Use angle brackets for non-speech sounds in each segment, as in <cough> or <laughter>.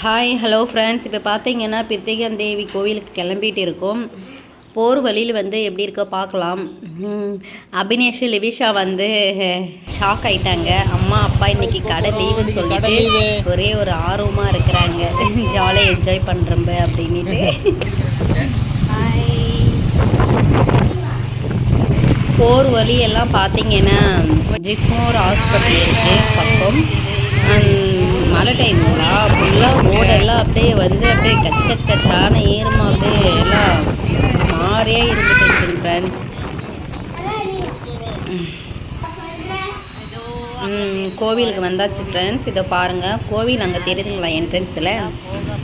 Hi hello friends இப்போ பார்த்தீங்கன்னா பித்திகன் தேவி கோவிலுக்கு கிளம்பிட்டு இருக்கோம். போர் வழியில் வந்து எப்படி இருக்கோ பார்க்கலாம். அபினேஷ் லிவிஷா வந்து ஷாக் ஆயிட்டாங்க. அம்மா அப்பா இன்னைக்கு கடை லீவுன்னு சொல்லிட்டு ஒரே ஒரு ஆர்வமாக இருக்கிறாங்க. ஜாலியாக என்ஜாய் பண்ணுறம்ப அப்படின்ட்டு போர் வழி எல்லாம் பார்த்தீங்கன்னா ஜிக்மோர் ஹாஸ்பிட்டல் இருக்குது பக்கம். அண்ட் மழை டைமுங்களா ஃபுல்லாக ரோடெல்லாம் அப்படியே வந்து அப்படியே கச்சு கச்சு கச்சான ஈரமா அப்படியே எல்லாம் மாறியே இருந்துட்டு ஃப்ரெண்ட்ஸ் கோவிலுக்கு வந்தாச்சு ஃப்ரெண்ட்ஸ் இதை பாருங்கள் கோவில் அங்கே தெரியுதுங்களா என்ட்ரன்ஸில்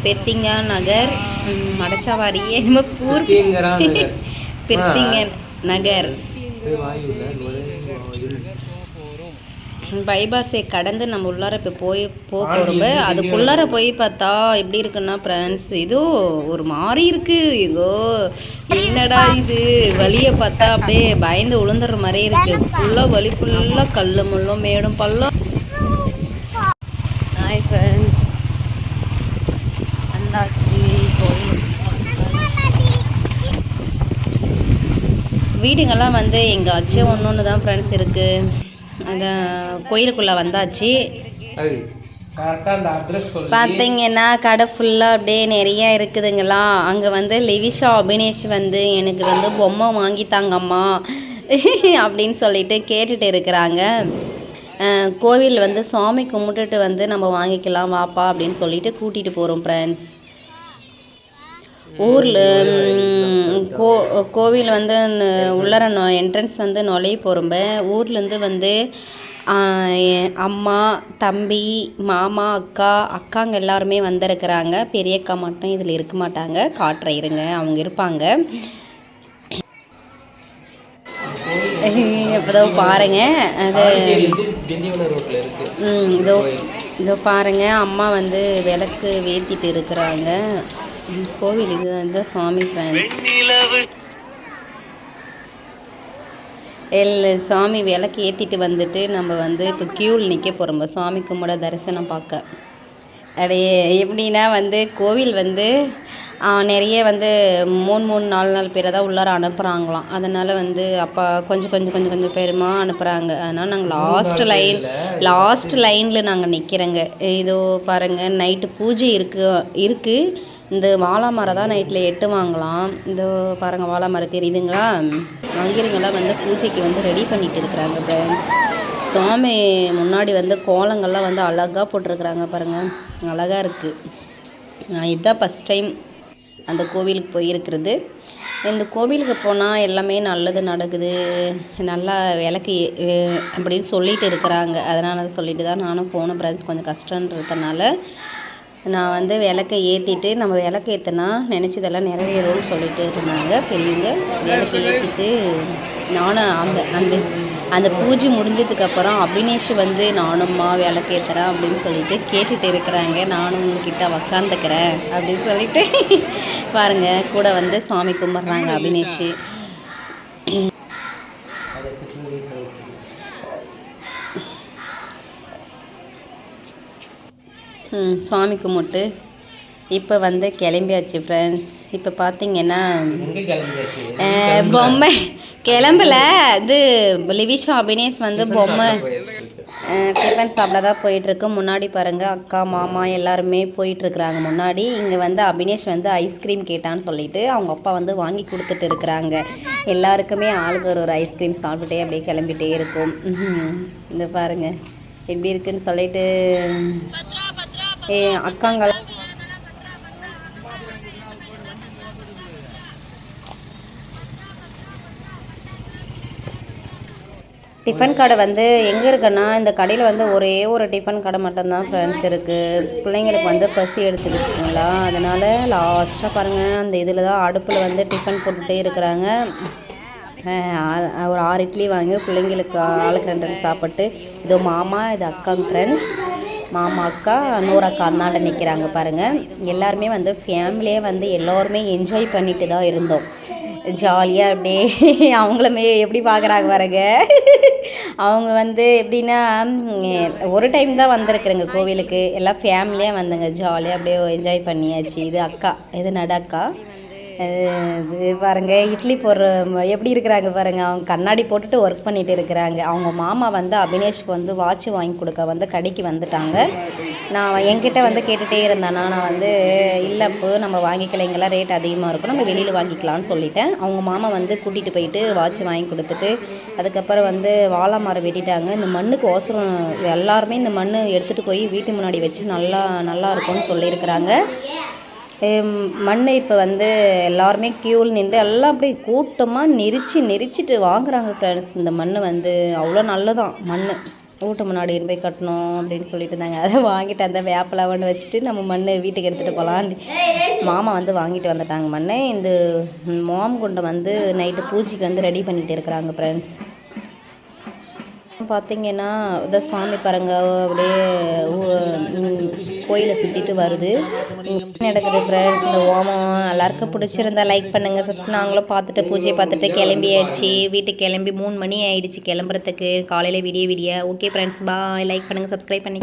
பெத்திங்கா நகர் மடச்சாவாரி என்னமோ பூர். பெத்திங்க நகர். பைபாஸை கடந்து நம்ம உள்ளார இப்போ போய் போக போகிறப்ப அதுக்குள்ளார போய் பார்த்தா எப்படி இருக்குன்னா ஃப்ரெண்ட்ஸ் இதோ ஒரு மாதிரி இருக்கு. ஐயோ என்னடா இது? வழியை பார்த்தா அப்படியே பயந்து உளுந்துற மாதிரி இருக்கு. ஃபுல்லாக வழி ஃபுல்லாக கல் முள்ளும் மேடும் பள்ளம் ஹாய் ஃப்ரெண்ட்ஸ் வந்தாச்சு கோயில் வீடுங்கெல்லாம் வந்து எங்கள் அச்சு ஒன்று ஒன்று தான் ஃப்ரெண்ட்ஸ் இருக்குது அந்த கோயிலுக்குள்ளே வந்தாச்சு. பார்த்தீங்கன்னா கடை ஃபுல்லாக அப்படியே நிறைய இருக்குதுங்களா? அங்கே வந்து லிவிஷா அபினேஷ் வந்து எனக்கு வந்து பொம்மை வாங்கி தாங்கம்மா <laughs> அப்படின்னு சொல்லிட்டு கேட்டுட்டு இருக்கிறாங்க. கோவில் வந்து சாமி கும்பிட்டுட்டு வந்து நம்ம வாங்கிக்கலாம் வாப்பா அப்படின்னு சொல்லிட்டு கூட்டிகிட்டு போகிறோம் ஃப்ரெண்ட்ஸ் ஊரில் கோ கோவில் வந்து ந- உள்ளார என்ட்ரன்ஸ் வந்து நுழைய போகிறோம்ப ஊர்லேருந்து வந்து அம்மா தம்பி மாமா அக்கா அக்காங்க எல்லாருமே வந்திருக்கிறாங்க. பெரிய அக்கா மட்டும் இதில் இருக்க மாட்டாங்க. காட்டுற இருங்க அவங்க இருப்பாங்க. <laughs> இப்போ பாருங்க அது இதோ இதோ பாருங்க அம்மா வந்து விளக்கு வேத்திட்டு இருக்கிறாங்க. கோவில் இது வந்து சாமி ஃப்ரெண்ட்ஸ் இல்லை சாமி விளக்கு ஏற்றிட்டு வந்துட்டு நம்ம வந்து இப்போ க்யூவில் நிற்க போகிறோம் சாமி கும்பிட தரிசனம் பார்க்க அப்படியே எப்படின்னா வந்து கோவில் வந்து நிறைய வந்து மூணு மூணு நாலு நாலு பேரை தான் உள்ளார அனுப்புகிறாங்களாம் அதனால் வந்து அப்போ கொஞ்சம் கொஞ்சம் கொஞ்சம் கொஞ்சம் பேருமா அனுப்புகிறாங்க அதனால் நாங்கள் லாஸ்ட் லைன் லாஸ்ட் லைனில் நாங்கள் நிற்கிறோங்க இதோ பாருங்கள் நைட்டு பூஜை இருக்கு இருக்குது இந்த வாழை மரம் தான் நைட்டில் எட்டு வாங்கலாம். இந்த பாருங்கள் வாழை மரம் தெரியுதுங்களா? அங்கிருங்கெல்லாம் வந்து பூஜைக்கு வந்து ரெடி பண்ணிட்டு இருக்கிறாங்க ஃப்ரெண்ட்ஸ் சுவாமி முன்னாடி வந்து கோலங்கள்லாம் வந்து அழகாக போட்டிருக்கிறாங்க பாருங்கள் அழகாக இருக்குது நான் இதுதான் ஃபஸ்ட் டைம் அந்த கோவிலுக்கு போயிருக்கிறது. இந்த கோவிலுக்கு போனால் எல்லாமே நல்லது நடக்குது. நல்லா விளக்கு அப்படின்னு சொல்லிட்டு இருக்கிறாங்க. அதனால சொல்லிட்டு தான் நானும் போன பிரதர்ஸ் கொஞ்சம் கஷ்டன்றதுனால நான் வந்து விளக்கை ஏற்றிட்டு நம்ம விளக்கு ஏற்றினா நினச்சதெல்லாம் நிறைவேறும்னு சொல்லிட்டு இருந்தாங்க. பெரியவங்க விளக்கு ஏற்றிட்டு நானும் அந்த அந்த அந்த பூஜை முடிஞ்சதுக்கப்புறம் அபினேஷ் வந்து நானும்மா விளக்கு ஏற்றுறேன் அப்படின்னு சொல்லிட்டு கேட்டுட்டு இருக்கிறாங்க. நானும் உங்ககிட்ட உக்காந்துக்கிறேன் அப்படின்னு சொல்லிட்டு பாருங்க கூட வந்து சாமி கும்பிட்றாங்க அபினேஷ். ம், சாமி கும்பிட்டு இப்போ வந்து கிளம்பியாச்சு ஃப்ரெண்ட்ஸ் இப்போ பார்த்தீங்கன்னா பொம்மை. கிளம்பல. இது லிவிஷா அபினேஷ் வந்து பொம்மை. டிஃபன் சாப்பிட தான் போயிட்டுருக்கு. முன்னாடி பாருங்கள் அக்கா மாமா எல்லாருமே போயிட்டுருக்குறாங்க முன்னாடி. இங்கே வந்து அபினேஷ் வந்து ஐஸ்கிரீம் கேட்டான்னு சொல்லிட்டு அவங்க அப்பா வந்து வாங்கி கொடுத்துட்டு இருக்கிறாங்க. எல்லாருக்குமே ஆளுக்கு ஒரு ஒரு ஐஸ்கிரீம் சாப்பிட்டுட்டே அப்படியே கிளம்பிட்டே இருக்கும். இந்த பாருங்க எப்படி இருக்குன்னு சொல்லிட்டு அக்காங்கள்? டிஃபன் கடை வந்து எங்கே இருக்குன்னா இந்த கடையில் வந்து ஒரே ஒரு டிஃபன் கடை மட்டும்தான் ஃப்ரெண்ட்ஸ் இருக்குது பிள்ளைங்களுக்கு வந்து பசி எடுத்துக்கிச்சுங்களா அதனால் லாஸ்ட்டாக பாருங்கள் அந்த இதில் தான் அடுப்பில் வந்து டிஃபன் போட்டுகிட்டே இருக்கிறாங்க. ஒரு ஆறு இட்லி வாங்கி பிள்ளைங்களுக்கு ஆளுக்கு ரெண்டு ரெண்டு சாப்பிட்டு இதோ மாமா இது அக்காங்க ஃப்ரெண்ட்ஸ் மாமா அக்கா நூறு அக்கா அந்தாண்ட நிற்கிறாங்க பாருங்கள் எல்லாருமே வந்து ஃபேமிலியே வந்து எல்லோருமே என்ஜாய் பண்ணிட்டு தான் இருந்தோம். ஜாலியாக அப்படியே <laughs> அவங்களுமே எப்படி பார்க்குறாங்க பாருங்க. அவங்க வந்து எப்படின்னா ஒரு டைம் தான் வந்திருக்குறேங்க கோவிலுக்கு. எல்லாம் ஃபேமிலியாக வந்தங்க. ஜாலியாக அப்படியே என்ஜாய் பண்ணியாச்சு. இது அக்கா இது நட அக்கா இது பாருங்க இட்லி போடுற எப்படி இருக்கிறாங்க பாருங்க அவங்க கண்ணாடி போட்டுட்டு ஒர்க் பண்ணிட்டு இருக்கிறாங்க. அவங்க மாமா வந்து அபினேஷ்க்கு வந்து வாட்ச் வாங்கி கொடுக்க வந்து கடைக்கு வந்துட்டாங்க. நான் என்கிட்ட வந்து கேட்டுகிட்டே இருந்தேன்னா நான் வந்து இல்லை இப்போ நம்ம வாங்கிக்கலைங்கெல்லாம் ரேட் அதிகமாக இருக்கும். நம்ம வெளியில் வாங்கிக்கலாம்னு சொல்லிட்டேன். அவங்க மாமா வந்து கூட்டிகிட்டு போயிட்டு வாட்ச் வாங்கி கொடுத்துட்டு அதுக்கப்புறம் வந்து வாழை மரம் வெட்டிட்டாங்க. இந்த மண்ணுக்கு ஓசரம் எல்லாருமே இந்த மண் எடுத்துகிட்டு போய் வீட்டு முன்னாடி வச்சு நல்லா நல்லா இருக்கும்னு சொல்லியிருக்கிறாங்க. மண் இப்போ வந்து எல்லாருமே க்யூவில் நின்று எல்லாம் அப்படியே கூட்டமாக நெரிச்சு நெரிச்சிட்டு வாங்குறாங்க ஃப்ரெண்ட்ஸ் இந்த மண் வந்து அவ்வளோ நல்லதான். மண் வீட்டு முன்னாடி போய் கட்டணும் அப்படின்னு சொல்லிட்டு இருந்தாங்க. அதை வாங்கிட்டு அந்த வேப்பலை ஒன்று வச்சுட்டு நம்ம மண் வீட்டுக்கு எடுத்துகிட்டு போகலாம் மாமா வந்து வாங்கிட்டு வந்துட்டாங்க மண் இந்த மாம் குண்டை வந்து நைட்டு பூஜைக்கு வந்து ரெடி பண்ணிகிட்டு இருக்கிறாங்க ஃப்ரெண்ட்ஸ் பார்த்தீங்கன்னா இந்த சுவாமி பாருங்க அப்படியே கோயிலை சுற்றிட்டு வருது. நடக்குது ஃப்ரெண்ட்ஸ் இந்த ஓமம் எல்லாருக்கும் பிடிச்சிருந்தா லைக் பண்ணுங்கள் சப்ஸ் நாங்களும் பார்த்துட்டு பூஜையை பார்த்துட்டு கிளம்பியாச்சு. வீட்டுக்கு கிளம்பி மூணு மணி ஆயிடுச்சு கிளம்புறதுக்கு. காலையில் விடிய விடிய. ஓகே ஃப்ரெண்ட்ஸ் பாய் லைக் பண்ணுங்கள் சப்ஸ்கிரைப் பண்ணி